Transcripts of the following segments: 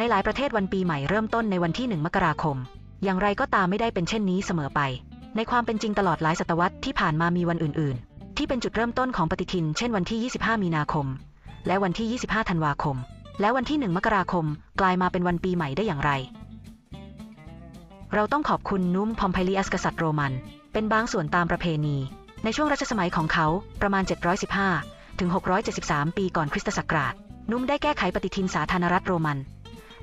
ในหลายประเทศวันปีใหม่เริ่มต้นในวันที่ 1 มกราคม อย่างไรก็ตามไม่ได้เป็นเช่นนี้เสมอไป ในความเป็นจริงตลอดหลายศตวรรษที่ผ่านมามีวันอื่น ๆ ที่เป็นจุดเริ่มต้นของปฏิทิน เช่นวันที่ 25 มีนาคม และวันที่ 25 ธันวาคม และวันที่ 1 มกราคม กลายมาเป็นวันปีใหม่ได้อย่างไร เราต้องขอบคุณนุ่มพอมไพลีอัสกษัตริย์โรมัน เป็นบางส่วนตามประเพณี ในช่วงรัชสมัยของเขาประมาณ 715 ถึง 673 ปีก่อนคริสตศักราช นุ่มได้แก้ไขปฏิทินสาธารณรัฐโรมัน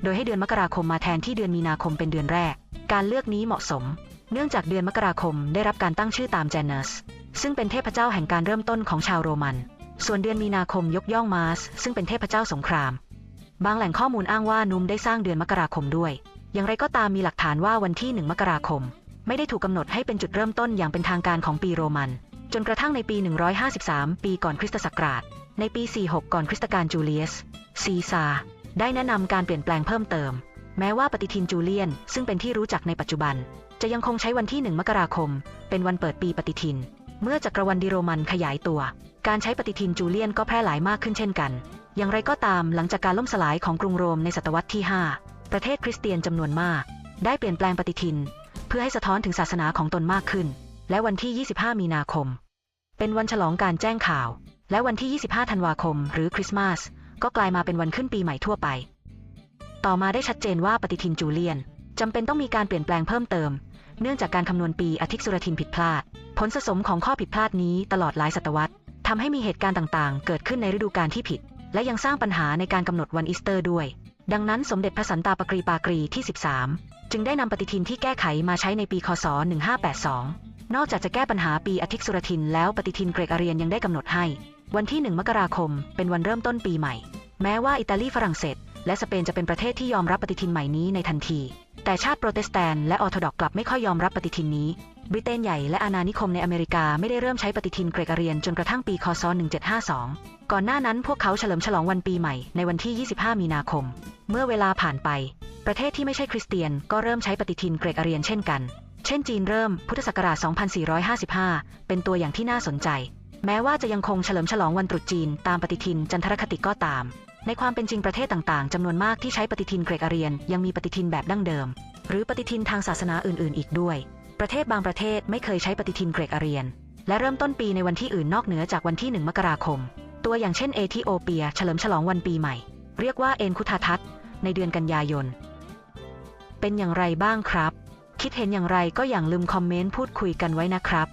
โดยให้เดือนมกราคมมาแทนที่เดือนมีนาคมเป็นเดือนแรก การเลือกนี้เหมาะสม เนื่องจากเดือนมกราคมได้รับการตั้งชื่อตามเจเนสซึ่งเป็นเทพเจ้าแห่งการเริ่มต้นของชาวโรมัน ส่วนเดือนมีนาคมยกย่องมาส ซึ่งเป็นเทพเจ้าสงคราม บางแหล่งข้อมูลอ้างว่านุมได้สร้างเดือนมกราคมด้วย อย่างไรก็ตามมีหลักฐานว่าวันที่1มกราคม ไม่ได้ถูกกำหนดให้เป็นจุดเริ่มต้นอย่างเป็นทางการของปีโรมัน จนกระทั่งในปี 153 ปีก่อนคริสตศักราช ในปี 46 ก่อนคริสตกาลจูเลียส ซีซาร์ ได้แนะนำการเปลี่ยนแปลงเพิ่มเติม แม้ว่าปฏิทินจูเลียน ซึ่งเป็นที่รู้จักในปัจจุบัน จะยังคงใช้วันที่ 1 มกราคม เป็นวันเปิดปีปฏิทิน เมื่อจักรวรรดิโรมันขยายตัว การใช้ปฏิทินจูเลียนก็แพร่หลายมากขึ้นเช่นกัน อย่างไรก็ตามหลังจากการล่มสลายของกรุงโรมในศตวรรษที่ 5 ประเทศคริสเตียนจำนวนมาก ได้เปลี่ยนแปลงปฏิทิน เพื่อให้สะท้อนถึงศาสนาของตนมากขึ้น และวันที่ 25 มีนาคม เป็นวันฉลองการแจ้งข่าว และวันที่ 25 ธันวาคม หรือคริสต์มาส ก็กลายมาเป็นวันขึ้นปีใหม่ทั่วไป ต่อมาได้ชัดเจนว่าปฏิทินจูเลียนจำเป็นต้องมีการเปลี่ยนแปลงเพิ่มเติม เนื่องจากการคำนวณปีอาทิตย์สุรทินผิดพลาด ผลสะสมของข้อผิดพลาดนี้ตลอดหลายศตวรรษทำให้มีเหตุการณ์ต่างๆ เกิดขึ้นในฤดูกาลที่ผิด และยังสร้างปัญหาในการกำหนดวันอีสเตอร์ด้วย ดังนั้นสมเด็จพระสันตาปกรีปากรีที่ 13 จึงได้นำปฏิทินที่แก้ไขมาใช้ในปีคศ 1582 นอกจากจะแก้ปัญหาปีอาทิตย์สุรทินแล้วปฏิทินเกรกอาเรียนยังได้กำหนดให้ วันที่ 1 มกราคม เป็นวันเริ่มต้นปีใหม่ แม้ว่าอิตาลีฝรั่งเศส และสเปนจะเป็นประเทศที่ยอมรับปฏิทินใหม่นี้ในทันที แต่ชาติโปรเตสแตนต์และออร์โธดอกกลับไม่ค่อยยอมรับปฏิทินนี้ บริเตนใหญ่และอาณานิคมในอเมริกาไม่ได้เริ่มใช้ปฏิทินเกรกอเรียนจนกระทั่งปีคศ 1752 ก่อนหน้านั้นพวกเขาเฉลิมฉลองวันปีใหม่ในวันที่ 25 มีนาคม เมื่อเวลาผ่านไป ประเทศที่ไม่ใช่คริสเตียนก็เริ่มใช้ปฏิทินเกรกอเรียนเช่นกัน เช่นจีนเริ่มพุทธศักราช 2455 เป็นตัวอย่างที่น่าสนใจ แม้ว่าจะยังคงเฉลิมฉลองวันตรุษจีนตามปฏิทินจันทรคติก็ตาม ในความเป็นจริงประเทศต่างๆจำนวนมากที่ใช้ปฏิทินเกรกอาเรียน ยังมีปฏิทินแบบดั้งเดิม หรือปฏิทินทางศาสนาอื่นๆ อีกด้วย ประเทศบางประเทศไม่เคยใช้ปฏิทินเกรกอาเรียน และเริ่มต้นปีในวันที่อื่นนอกเหนือจากวันที่ 1 มกราคม ตัวอย่างเช่นเอธิโอเปีย เฉลิมฉลองวันปีใหม่ เรียกว่าเอ็นคุทาทัตในเดือนกันยายน เป็นอย่างไรบ้างครับ คิดเห็นอย่างไรก็อย่างลืมคอมเมนต์พูดคุยกันไว้นะครับ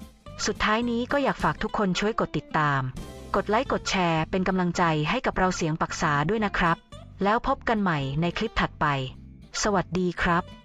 สุดท้ายนี้ก็อยากฝากทุกคนช่วยกดติดตาม กดไลค์กดแชร์เป็นกำลังใจให้กับเราเสียงปักษาด้วยนะครับ แล้วพบกันใหม่ในคลิปถัดไป สวัสดีครับ